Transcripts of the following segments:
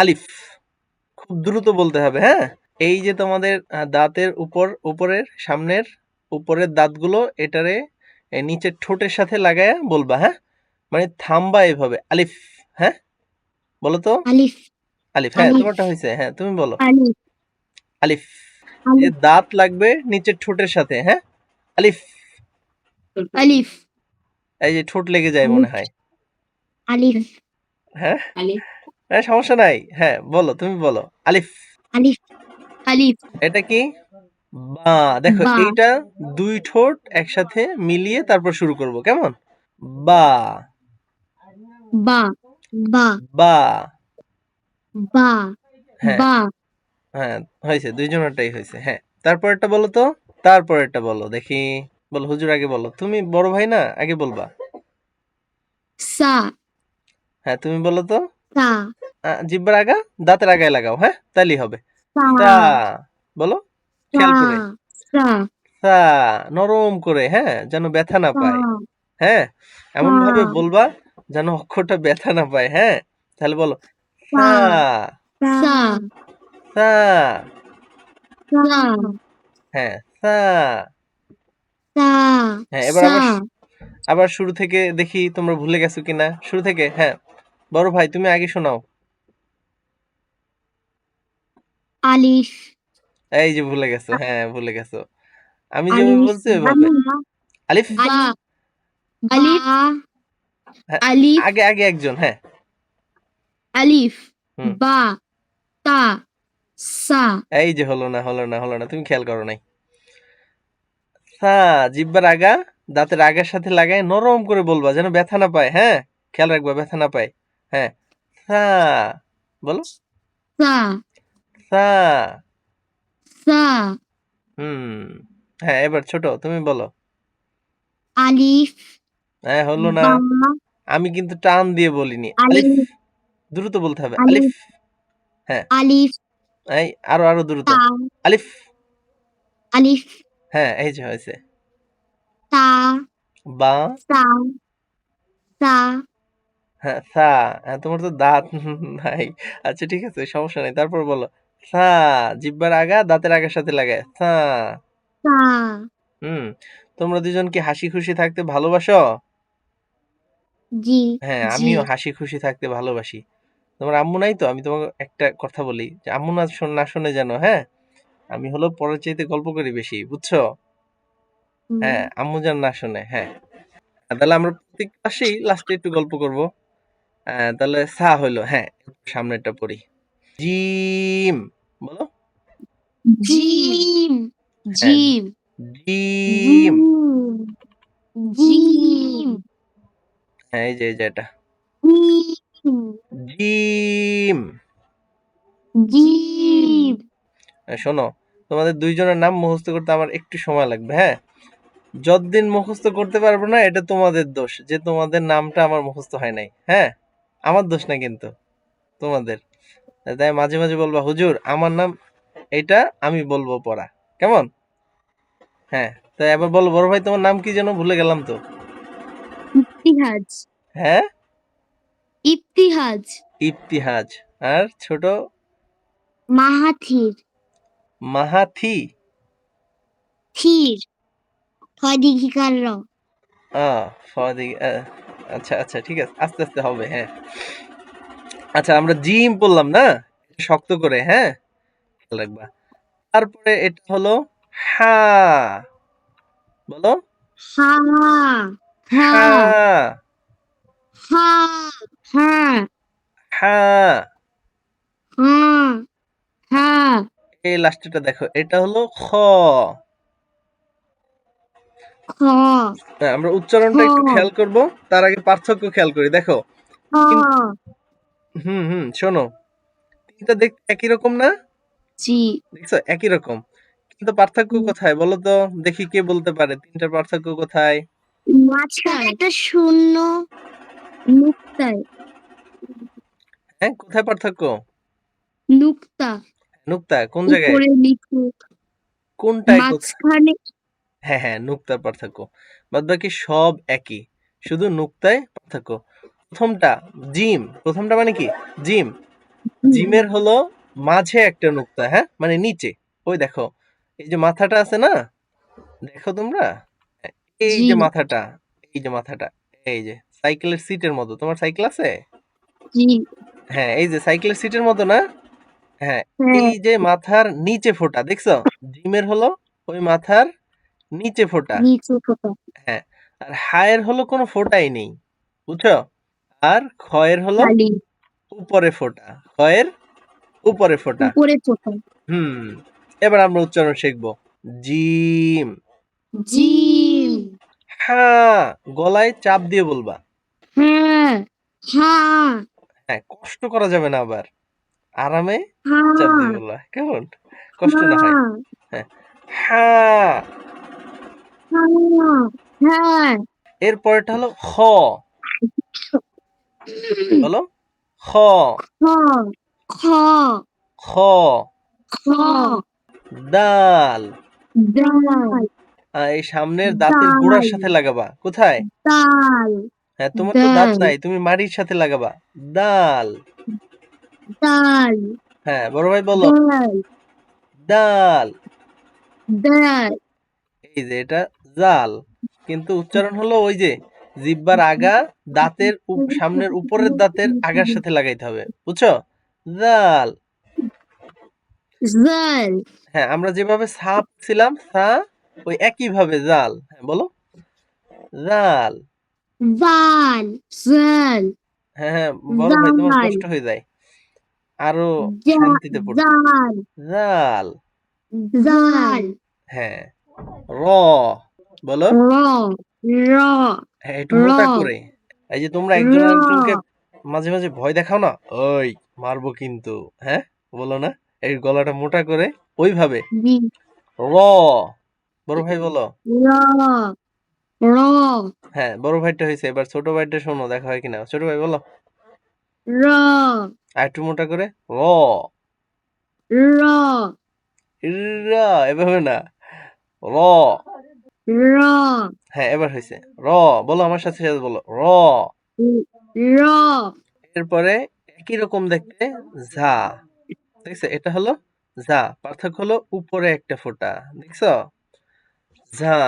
আলিফ খুব দ্রুত বলতে হবে হ্যাঁ? এই যে তোমাদের দাঁতের উপর উপরের সামনের উপরের দাঁতগুলো এটারে নিচের ঠোঁটের সাথে লাগায় বলবা হ্যাঁ? মানে থামবা এভাবে আলিফ হ্যাঁ? বলো তো? আলিফ। আলিফ হ্যাঁ তোমারটা হয়েছে হ্যাঁ তুমি বলো। আলিফ। যে দাঁত লাগবে নিচের ঠোঁটের সাথে হ্যাঁ? আলিফ। আলিফ। এই যে ঠোঁট লেগে যায় মনে হয়। আলিফ। হ্যাঁ? আলিফ। হ্যাঁ সমস্যা নাই। হ্যাঁ বলো তুমি বলো। আলিফ। আলিফ আলিফ। এটা কি? বা দেখো। এইটা দুই ঠোঁট একসাথে মিলিয়ে তারপর শুরু করব কেমন? বা। বা বা। বা। বা হ্যাঁ। বা। হ্যাঁ হয়েছে দুইজনেরটাই হয়েছে হ্যাঁ। তারপরেরটা বলো তো? তারপরেরটা বলো দেখি। বলো হুজুর আগে বলো। তুমি বড় ভাই না? আগে বলবা। সা। হ্যাঁ তুমি বলো তো? সা জিব্বার আগা দাঁতের আগায় লাগাও হ্যাঁ? তাইলেই হবে। সা তা বলো খেয়াল করে। নরম করে হ্যাঁ? যেন ব্যথা না পায় হ্যাঁ? এমন ভাবে হ্যাঁ। বলবা যেন অক্ষরটা ব্যথা না পায় হ্যাঁ? তাহলে বলো। সা সা সা সা সা হ্যাঁ সা সা হ্যাঁ এবার আবার আবার শুরু থেকে দেখি তোমরা ভুলে গেছো কিনা। শুরু থেকে হ্যাঁ। বড় ভাই তুমি আগে শোনাও। আলিফ। এই যে ভুলে গেছো হ্যাঁ ভুলে গেছো। আমি যেভাবে বলছি ওইভাবে আলিফ? আলিফ। হ্যাঁ, আলিফ। আগে আগে একজন হ্যাঁ। আলিফ। বা। তা। সা। এই যে হলো না হলো না হলো না তুমি খেয়াল করো নাই। সা জিব্বার আগা দাঁতের আগার সাথে লাগায় নরম করে বলবা যেন ব্যথা না পায় হ্যাঁ? খেয়াল রাখবা ব্যথা না পায়। হ্যাঁ। সা। বলো। সা। সা। সা। হুম। হ্যাঁ এবার ছোট তুমি বলো। আলিফ। হ্যাঁ হলো না। আমি কিন্তু টান দিয়ে বলিনি। আলিফ। দ্রুত বলতে হবে। আলিফ। হ্যাঁ। আলিফ। এই আরও আরও দ্রুত। আলিফ। আলিফ। হ্যাঁ এই যে হয়েছে। তা। বা। সা সা হ্যাঁ সা হ্যাঁ তোমার তো দাঁত নাই আচ্ছা ঠিক আছে সমস্যা নেই। তারপর বলো। সা জিব্বার আগা দাঁতের আগার সাথে লাগায় সা সা হুম তোমরা দুজন কি হাসি খুশি থাকতে ভালোবাসো? জি হ্যাঁ জি। আমিও হাসি খুশি থাকতে ভালোবাসি। তোমার আম্মু নাই তো? আমি তোমাকে একটা কথা বলি যে আম্মু না শোন না শুনে জানো হ্যাঁ? আমি হলো পরের চাইতে গল্প করি বেশি বুঝছ? হুম। হ্যাঁ আম্মু যেন না শুনে হ্যাঁ। তাহলে আমরা প্রত্যেক ক্লাসেই লাস্টে একটু গল্প করব। তাহলে সা হইল হ্যাঁ সামনেরটা পড়ি। জিম বলো। জিম। হ্যাঁ। জিম। জিম। জিম। হ্যাঁ এই যে এই যে এটা। জিম। জিম। জিম। শোনো তোমাদের দুইজনের নাম মুখস্থ করতে আমার একটু সময় লাগবে হ্যাঁ? যতদিন মুখস্থ করতে পারব না এটা তোমাদের দোষ যে তোমাদের নামটা আমার মুখস্থ হয় নাই হ্যাঁ? আমার দোষ না কিন্তু তোমাদের। তাই মাঝে মাঝে বলবা হুজুর আমার নাম এটা আমি বলব পড়া। কেমন? হ্যাঁ তাই এবার বলো বড় ভাই তোমার নাম কি যেন ভুলে গেলাম তো? ইতিহাজ হ্যাঁ? ইতিহাজ ইফতিহাজ। আর ছোট? মাহাথির। মাহাথি? থির। ফদিঘিকার র। আহ ফদি আহ, আচ্ছা আচ্ছা ঠিক আছে আস্তে আস্তে হবে হ্যাঁ। আচ্ছা আমরা জিম বললাম না? শক্ত করে হ্যাঁ? রাখবা। তারপরে এটা হলো হা। বলো? এই লাস্টটা দেখো এটা হলো খ। হ্যাঁ, আমরা উচ্চারণটা একটু খেয়াল করব তার আগে পার্থক্য খেয়াল করি দেখো। হুম হুম শোনো। তিনটা দেখতে একই রকম না? জি। দেখছ একই রকম। কিন্তু পার্থক্য কোথায় বলো তো? দেখি কে বলতে পারে তিনটার পার্থক্য কোথায়? মাঝখানে একটা শূন্য নুক্তায় হ্যাঁ কোথায় পার্থক্য? নুক্তা নুক্তা কোন জায়গায়? কোনটায় কোথায়? হ্যাঁ হ্যাঁ নুক্তার পার্থক্য। বাদ বাকি সব একই। শুধু নুক্তায় পার্থক্য। প্রথমটা জিম। প্রথমটা মানে কি? জিম। জিমের হলো মাঝে একটা নুক্তা হ্যাঁ? মানে নিচে। ওই দেখো এই যে মাথাটা আছে না? দেখো তোমরা? এই জি। যে মাথাটা এই যে মাথাটা এই যে সাইকেলের সিটের মতো। তোমার সাইকেল আছে? জি। হ্যাঁ এই যে সাইকেলের সিটের মতো না? হ্যাঁ হ্যাঁ। এই যে মাথার নিচে ফোঁটা দেখছ? জিমের হলো ওই মাথার নিচে ফোঁটা। নিচে ফোটা। আর হায়ের হলো কোনো ফোঁটাই নেই বুঝছ? আর খয়ের হলো উপরে ফোঁটা খয়ের উপরে ফোঁটা। উপরে ফোটা। হুম এবার আমরা উচ্চারণ শিখব। জিম। জিম। হ্যাঁ গলায় চাপ দিয়ে বলবা। হ্যাঁ হ্যাঁ হ্যাঁ কষ্ট করা যাবে না আবার। আরামে চাপ দিয়ে হ্যাঁ বলবা। কেমন? কষ্ট না হয়। হ্যাঁ হ্যাঁ হ্যাঁ হ্যাঁ। এর পরেরটা হলো খ। বলো। খ। খ খ খ দাল। এই সামনের দাঁতের গোড়ার সাথে লাগাবা। কোথায়? হ্যাঁ তোমার তো দাঁত নাই তুমি মাড়ির সাথে লাগাবা। দাল। ডাল হ্যাঁ বড় ভাই বলো। ডাল দাল। ডাল এই যে এটা জাল। কিন্তু উচ্চারণ হলো ওই যে জিব্বার আগা দাঁতের সামনের উপরের দাঁতের আগার সাথে লাগাইতে হবে। বুঝছ? জাল। জাল। হ্যাঁ আমরা যেভাবে সাপ ছিলাম সা ওই একই ভাবে জাল। হ্যাঁ বলো। জাল। জাল জাল। হ্যাঁ হ্যাঁ বড় ভাই তোমার কষ্ট হয়ে যায়। আরও শান্তিতে পড়তে জাল। জাল। জাল। হ্যাঁ র। বলো। হ্যাঁ একটু মোটা করে। এই যে তোমরা একজন আরেকজনকে মাঝে মাঝে ভয় দেখাও না? ওই মারবো কিন্তু হ্যাঁ? বলো না? এই গলাটা মোটা করে ওইভাবে। র বড় ভাই বলো। হ্যাঁ বড় ভাইটা হয়েছে। এবার ছোট ভাইটা শোনো দেখা হয় কিনা? ছোট ভাই বলো। র। আর একটু মোটা করে র এভাবে না। র। র হ্যাঁ এবার হয়েছে র বলো আমার সাথে সাথে বলো। র। র এরপরে একই রকম দেখতে ঝা দেখছ এটা হলো ঝা পার্থক্য হলো উপরে একটা ফোঁটা দেখছ? ঝা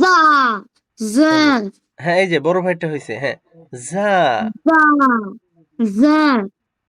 জা জা হ্যাঁ এই যে বড় ভাইটা হয়েছে হ্যাঁ। ঝা জা জা